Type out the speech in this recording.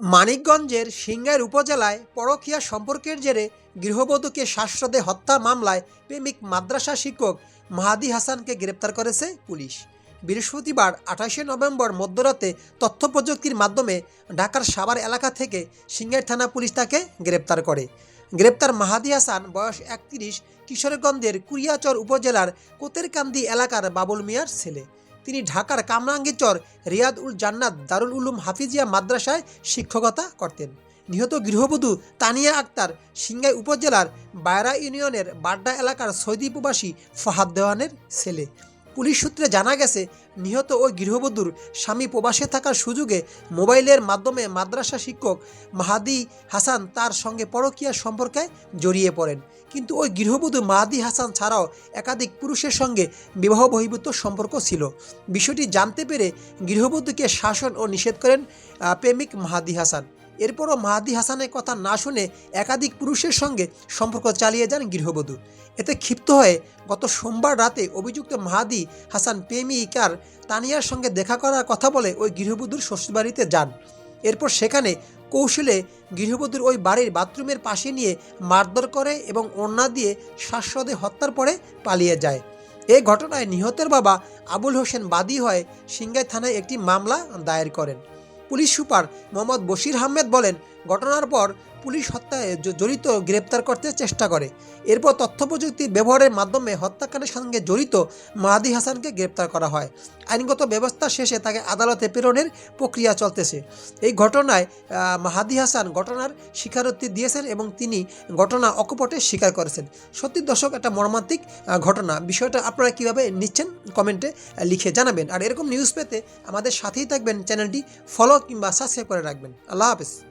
মানিকগঞ্জের সিংগাইর উপজেলায় পরকীয়া সম্পর্কের জেরে গৃহবধূকে শ্বাসরোধে হত্যা মামলায় প্রেমিক মাদ্রাসা শিক্ষক মাহাদি হাসানকে গ্রেপ্তার করেছে পুলিশ। বৃহস্পতিবার আঠাশে নভেম্বর মধ্যরাতে তথ্য প্রযুক্তির মাধ্যমে ঢাকার সাভার এলাকা থেকে সিংগাইর থানা পুলিশ তাকে গ্রেপ্তার করে। গ্রেপ্তার মাহাদি হাসান বয়স একত্রিশ, কিশোরগঞ্জের কুরিয়াচর উপজেলার কোতেরকান্দি এলাকার বাবুল মিয়ার ছেলে। তিনি ঢাকার কামরাঙ্গীরচর রিয়াদ উল জান্নাত দারুল উলুম হাফিজিয়া মাদ্রাসায় শিক্ষকতা করতেন। নিহত গৃহবধূ তানিয়া আক্তার সিংগাই উপজেলার বায়রা ইউনিয়নের বাড্ডা এলাকার সৌদি প্রবাসী ফাহাদ দেওয়ানের ছেলে। পুলিশ সূত্রে জানা গেছে, নিহত ওই গৃহবধূর স্বামী প্রবাসে থাকার সুযোগে মোবাইলের মাধ্যমে মাদ্রাসা শিক্ষক মাহাদি হাসান তার সঙ্গে পরকীয়া সম্পর্কে জড়িয়ে পড়েন। কিন্তু ওই গৃহবধূ মাহাদি হাসান ছাড়াও একাধিক পুরুষের সঙ্গে বিবাহ বহির্ভূত সম্পর্ক ছিল। বিষয়টি জানতে পেরে গৃহবধূকে শাসন ও নিষেধ করেন প্রেমিক মাহাদি হাসান। এরপরও মাহাদি হাসানের কথা না শুনে একাধিক পুরুষের সঙ্গে সম্পর্ক চালিয়ে যান গৃহবধূ। এতে ক্ষিপ্ত হয়ে গত সোমবার রাতে অভিযুক্ত মাহাদি হাসান প্রেমিকার তানিয়ার সঙ্গে দেখা করার কথা বলে ওই গৃহবধূর শ্বশুরবাড়িতে যান। এরপর সেখানে কৌশলে গৃহবধূর ওই বাড়ির বাথরুমের পাশে নিয়ে মারধর করে এবং ওড়না দিয়ে শ্বাসরোধে হত্যার পরে পালিয়ে যায়। এ ঘটনায় নিহতের বাবা আবুল হোসেন বাদী হয়ে সিংগাই থানায় একটি মামলা দায়ের করেন। পুলিশ সুপার মোহাম্মদ বশির আহমেদ বলেন ঘটনার পর পুলিশ হত্যায় জড়িত গ্রেপ্তার করতে চেষ্টা করে। এরপর তথ্য প্রযুক্তি ব্যবহারের মাধ্যমে হত্যাকাণ্ডের সঙ্গে জড়িত মাহাদি হাসানকে গ্রেপ্তার করা হয়। আইনগত ব্যবস্থা শেষে তাকে আদালতে প্রেরণের প্রক্রিয়া চলতেছে। এই ঘটনায় মাহাদি হাসান ঘটনার স্বীকারোক্তি দিয়েছেন এবং তিনি ঘটনা অকপটে স্বীকার করেছেন। সত্যি দর্শক একটা মর্মান্তিক ঘটনা। বিষয়টা আপনারা কীভাবে নিচ্ছেন কমেন্টে লিখে জানাবেন। আর এরকম নিউজ পেতে আমাদের সাথেই থাকবেন। চ্যানেলটি ফলো কিংবা সাবস্ক্রাইব করে রাখবেন। আল্লাহ হাফেজ।